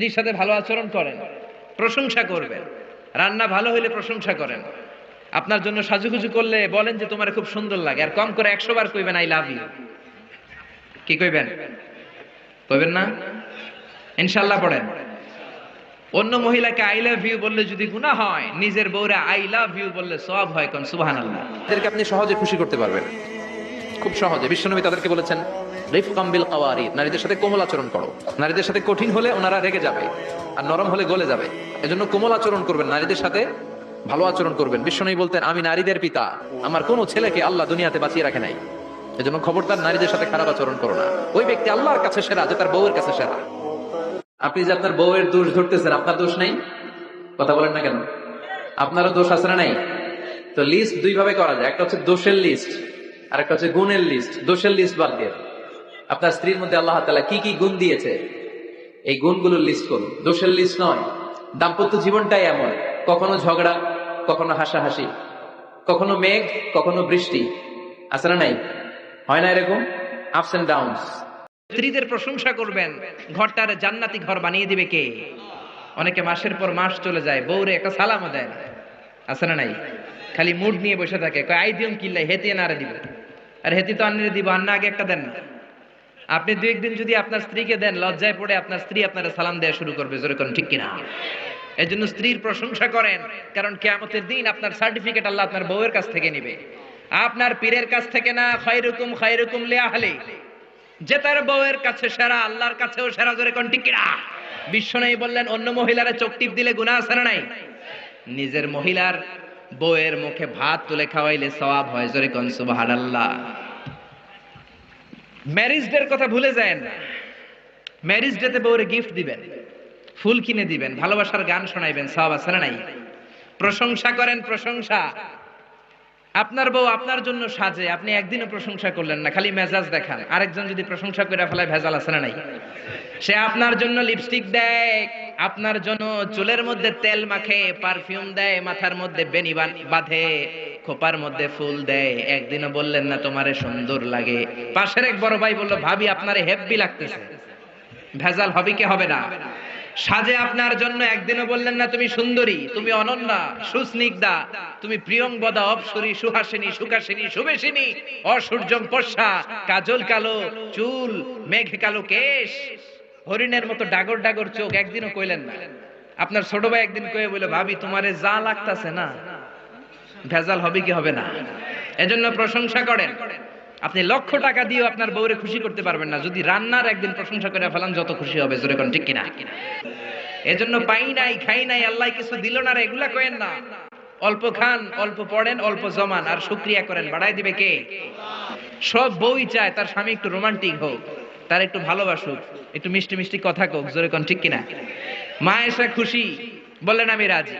স্ত্রীর সাথে ভালো আচরণ করেন, প্রশংসা করবেন। রান্না ভালো হইলে প্রশংসা করেন। আপনার জন্য সাজুগুজু করলে বলেন যে তোমার খুব সুন্দর লাগে, আর কম করে একশো বার কইবেন আই লাভ ইউ কি কইবেন? কইবেন না? ইনশাল্লাহ পড়েন। অন্য মহিলাকে আই লাভ ইউ বললে যদি গুনাহ হয়, নিজের বউরা আই লাভ ইউ বললে সব হয় কোন, সুবহানাল্লাহ। এদেরকে আপনি সহজে খুশি করতে পারবেন। খুব সহজে। বিশ্বনবী তাদেরকে বলেছেন রিফকাম বিল কাওয়ারি নারীদের সাথে কোমল আচরণ করো। নারীদের সাথে কঠিন হলে ওনারা রেগে যাবে আর নরম হলে গলে যাবে। এজন্য কোমল আচরণ করবেন, নারীদের সাথে ভালো আচরণ করবেন। বিশ্বনবী বলতেন, আমি নারীদের পিতা। আমার কোনো ছেলেকে আল্লাহ দুনিয়াতে বাঁচিয়ে রাখে নাই। এজন্য খবরদার নারীদের সাথে খারাপ আচরণ করো না। ওই ব্যক্তি আল্লাহর কাছে সেরা যে তার বউয়ের কাছে সেরা। আপনি যে আপনার বউয়ের দোষ ধরতেছেন, আপনার দোষ নাই? কথা বলেন না কেন? আপনারও দোষ আছে না নাই? তো লিস্ট দুই ভাবে করা যায়। একটা হচ্ছে দোষের লিস্ট আর একটা হচ্ছে গুণের লিস্ট দোষের লিস্ট বাদ দিয়ে। আপনার স্ত্রীর মধ্যে আল্লাহ তালা কি কি গুণ দিয়েছে? এই গুণগুলোর লিস্ট করুন। দোষের লিস্ট নয়। দাম্পত্য জীবনটাই এমন। কখনো ঝগড়া, কখনো হাসাহাসি, কখনো মেঘ, কখনো বৃষ্টি। আছে না নাই? হয় না এরকম? আপস এন্ড ডাউনস স্ত্রীদের প্রশংসা করবেন। ঘরটার জান্নাতি ঘর বানিয়ে দিবে কে? অনেকে মাসের পর মাস চলে যায়, বউরে একটা সালামও দেয় না। আছে না নাই? খালি মুড নিয়ে বসে থাকে। আই দিম কিল্লাই হেতে নারে দিব। আর হেতি তো আন্নারে দিব, আন্না আগে একটা দেন না। আপনি দু একদিন যদি আপনার স্ত্রীকে দেন, লজ্জায় পড়ে আপনার স্ত্রী আপনার সালাম দেওয়া শুরু করবে, জোরে কোন ঠিক কিনা? এই জন্য স্ত্রীর প্রশংসা করেন, কারণ কেয়ামতের দিন আপনার সার্টিফিকেট আল্লাহ আপনার বউয়ের কাছ থেকে নিবে। আপনার পীরের কাছ থেকে না, খয়রুকুম খয়রুকুম লে আহলে যে তার বউয়ের কাছে সেরা, আল্লাহর কাছেও সেরা, জোরে কোন কিনা? বিশ্ব নেই বললেন, অন্য মহিলারা চোখ টিপ দিলে গুনাহ আছে না নাই? নিজের মহিলার বউয়ের মুখে ভাত তুলে খাওয়াইলে সওয়াব হয়, জোরে কোন সুবহানাল্লাহ। ম্যারেজ ডের কথা ভুলে যায় না। ম্যারেজ ডেতে বউরে গিফট দিবেন, ফুল কিনে দিবেন, ভালোবাসার গান শোনাইবেন সব আছে নাই? প্রশংসা করেন, প্রশংসা। আপনার বউ আপনার জন্য সাজে, আপনি একদিনও প্রশংসা করলেন না, খালি মেজাজ দেখান। আরেকজন যদি প্রশংসা করে ফেলায় ভেজাল আছে না নাই? সে আপনার জন্য লিপস্টিক দেয়, আপনার জন্য চুলের মধ্যে তেল মাখে পারফিউম দেয়, মাথার মধ্যে বেনি বাঁধে। খোপার মধ্যে ফুল দেয়। একদিনও বললেন না, তোমারে সুন্দর লাগে। পাশের এক বড় ভাই বলল, ভাবি, আপনারে হেব্বি লাগতেছে। ভেজাল হবে কি হবে না? সাজে আপনার জন্য একদিনও বললেন না, তুমি সুন্দরী, তুমি অনন্যা, সুস্নিগ্ধা, তুমি প্রিয়ংবদা অপসরী, সুহাসিনী, সুকাসিনী সুবেশিনী অসূর্যম পর্ষা কাজল কালো, চুল, মেঘ কালো কেশ, হরিণের মতো ডাগর ডাগর চোখ। একদিনও কইলেন না। আপনার ছোট ভাই একদিন কয়ে বলে ভাবি, তোমারে যা লাগতাছে না ভেজাল হবে কি হবে না? এজন্য প্রশংসা করেন। আপনি লক্ষ টাকা দিয়েও আপনার বউরে খুশি করতে পারবেন না। যদি রান্নার একদিন প্রশংসা করে ফেলান, যত খুশি হবে। জোরে কোন ঠিক কিনা? এজন্য পাই নাই, খাই নাই, আল্লাহ কিছু দিল না রে, এগুলা কয়েন না। অল্প খান, অল্প পড়েন, অল্প জমান। আর শুক্রিয়া করেন বাড়াই দিবে কে? সব বউই চায়, তার স্বামী একটু রোমান্টিক হোক, তার একটু ভালোবাসুক, একটু মিষ্টি মিষ্টি কথা কোক জোরে কোন ঠিক কিনা? মা এসে খুশি, বললেন, আমি রাজি।